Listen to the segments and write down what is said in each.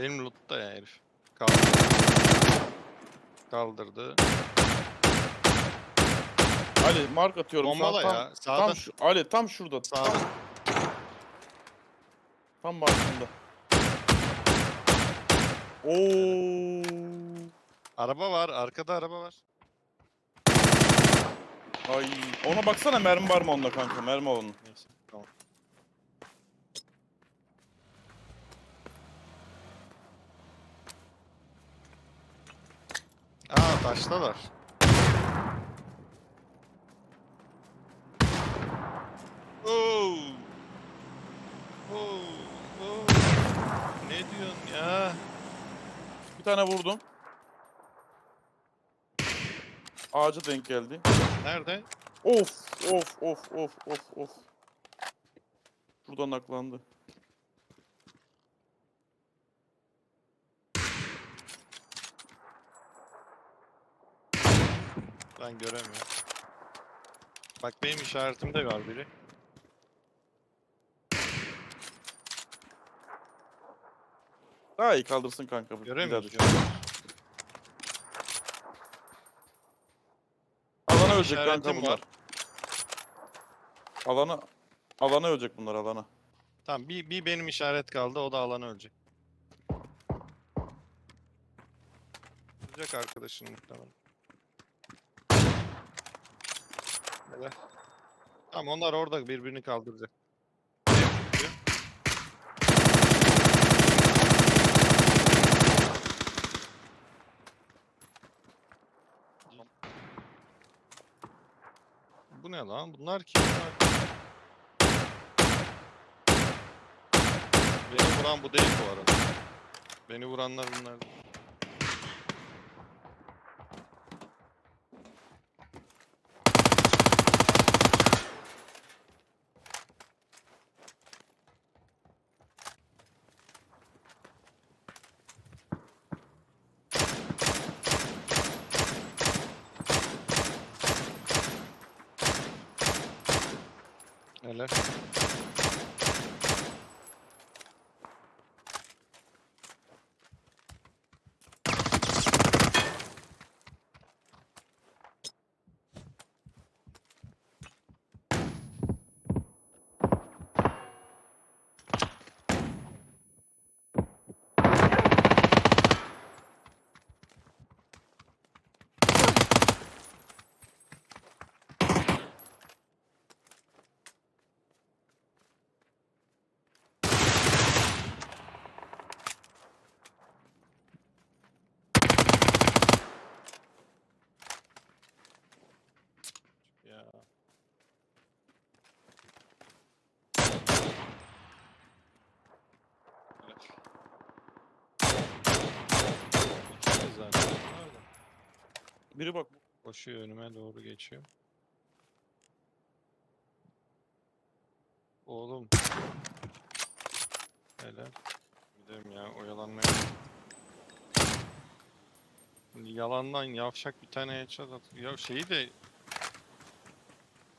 Benim lootta ya herif. Kaldırdı. Kaldırdı. Ali mark atıyorum. Bombala tam, ya. Sağda. Tam şu, Ali tam şurada. Sağda. Tam, tam markında. Oo. Araba var. Arkada araba var. Ay. Ona baksana mermi var mı onda kanka? Mermi onun. Neyse. Tamam. Aa taştalar. Oo. Oo. Oo. Ne diyorsun ya? Bir tane vurdum. Ağaca denk geldi. Nerede? Of of of of of of. Şuradan aklandı. Ben göremiyorum. Bak benim işaretimde var biri. Daha iyi kaldırsın kanka. bu. Göremiyoruz. Bir daha. Alana ölecek kanka İşaretim bunlar. var. Alana alana ölecek bunlar alana. Tamam bir, bir benim işaret kaldı o da alana ölecek. Ölecek arkadaşın muhtemelen. Helal. Tamam onlar orada birbirini kaldıracak. Bu ne lan? Bunlar kim? Beni vuran bu değil bu arada. Beni vuranlar bunlar. değil. Helal. Ya. İkimiz zaten. Nerede? Biri bak. Koşuyor önüme doğru geçiyor. Oğlum. Helal. Gidelim ya oyalanmaya. Yalandan yavşak bir tane headshot at. Ya şeyi de...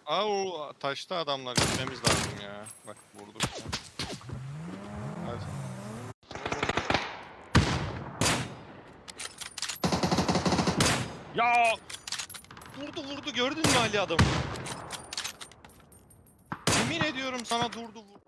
Aa o taşta adamlar gitmemiz lazım ya. Bak vurduk. Hadi. Ya! Vurdu vurdu gördün mü Ali adamı? Yemin ediyorum sana durdu vurdu.